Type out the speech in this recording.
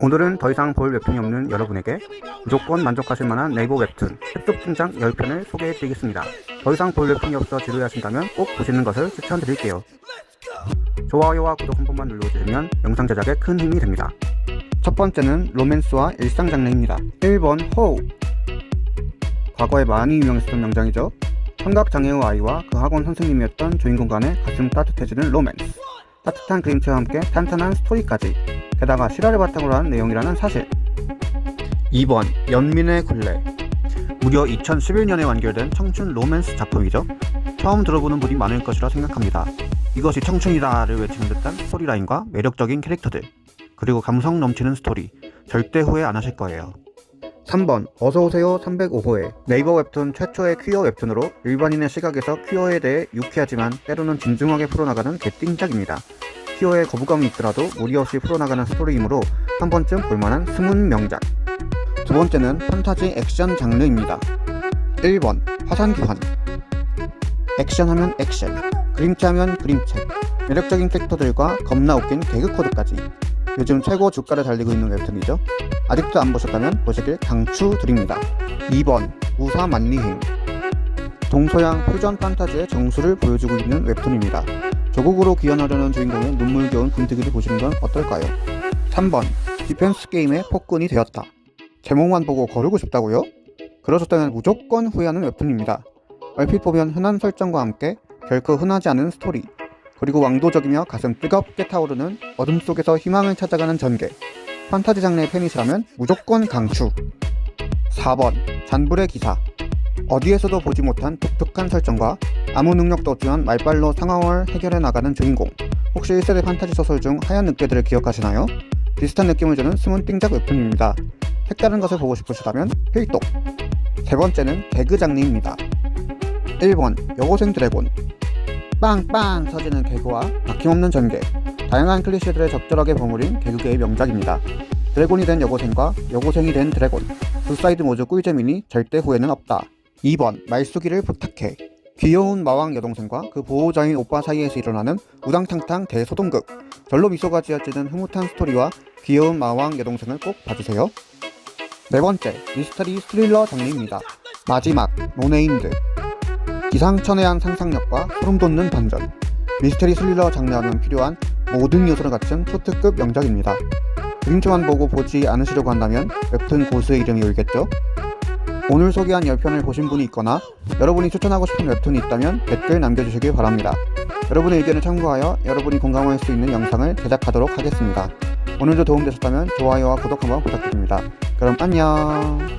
오늘은 더 이상 볼 웹툰이 없는 여러분에게 무조건 만족하실 만한 네이버 웹툰 습득 등장 10편을 소개해 드리겠습니다. 더 이상 볼 웹툰이 없어 지루해하신다면 꼭 보시는 것을 추천드릴게요. 좋아요와 구독 한 번만 눌러주시면 영상 제작에 큰 힘이 됩니다. 첫 번째는 로맨스와 일상 장르입니다. 1번 호우 과거에 많이 유명했었던 명장이죠. 청각장애의 아이와 그 학원 선생님이었던 주인공 간의 가슴 따뜻해지는 로맨스 따뜻한 그림체와 함께 탄탄한 스토리까지. 게다가 실화를 바탕으로 한 내용이라는 사실. 2번 연민의 굴레. 무려 2011년에 완결된 청춘 로맨스 작품이죠. 처음 들어보는 분이 많을 것이라 생각합니다. 이것이 청춘이다를 외치는 듯한 스토리라인과 매력적인 캐릭터들 그리고 감성 넘치는 스토리 절대 후회 안 하실 거예요 3번 어서오세요 305호에 네이버 웹툰 최초의 퀴어 웹툰으로 일반인의 시각에서 퀴어에 대해 유쾌하지만 때로는 진중하게 풀어나가는 개띵작입니다. 퀴어에 거부감이 있더라도 무리 없이 풀어나가는 스토리이므로 한 번쯤 볼만한 숨은 명작. 두 번째는 판타지 액션 장르입니다. 1번 화산규환 액션하면 액션, 그림체하면 그림체, 매력적인 캐릭터들과 겁나 웃긴 개그 코드까지 요즘 최고 주가를 달리고 있는 웹툰이죠. 아직도 안 보셨다면 보시길 강추드립니다. 2번 우사 만리행 동서양 퓨전 판타지의 정수를 보여주고 있는 웹툰입니다. 조국으로 귀환하려는 주인공의 눈물겨운 분투기를 보시는 건 어떨까요? 3번 디펜스 게임의 폭군이 되었다. 제목만 보고 거르고 싶다고요? 그러셨다면 무조건 후회하는 웹툰입니다. 얼핏 보면 흔한 설정과 함께 결코 흔하지 않은 스토리 그리고 왕도적이며 가슴 뜨겁게 타오르는 어둠 속에서 희망을 찾아가는 전개 판타지 장르의 팬이시라면 무조건 강추. 4번 잔불의 기사. 어디에서도 보지 못한 독특한 설정과 아무 능력도 없지만 말빨로 상황을 해결해 나가는 주인공. 혹시 1세대 판타지 소설 중 하얀 늑대들을 기억하시나요? 비슷한 느낌을 주는 숨은 띵작 웹툰입니다. 색다른 것을 보고 싶으시다면 필독. 세 번째는 개그 장르입니다. 1번 여고생 드래곤. 빵빵 터지는 개그와 막힘없는 전개 다양한 클리셰들을 적절하게 버무린 개그계의 명작입니다. 드래곤이 된 여고생과 여고생이 된 드래곤 두 사이드 모두 꿀잼이니 절대 후회는 없다. 2번 말숙이를 부탁해 귀여운 마왕 여동생과 그 보호자인 오빠 사이에서 일어나는 우당탕탕 대소동극 절로 미소가 지어지는 흐뭇한 스토리와 귀여운 마왕 여동생을 꼭 봐주세요. 네 번째 미스터리 스릴러 장르입니다. 마지막 노네임드 기상천외한 상상력과 소름 돋는 반전 미스테리 스릴러 장르하면 필요한 모든 요소를 갖춘 초특급 명작입니다. 그림체만 보고 보지 않으시려고 한다면 웹툰 고수의 이름이 울겠죠? 오늘 소개한 10편을 보신 분이 있거나 여러분이 추천하고 싶은 웹툰이 있다면 댓글 남겨주시길 바랍니다. 여러분의 의견을 참고하여 여러분이 공감할 수 있는 영상을 제작하도록 하겠습니다. 오늘도 도움되셨다면 좋아요와 구독 한번 부탁드립니다. 그럼 안녕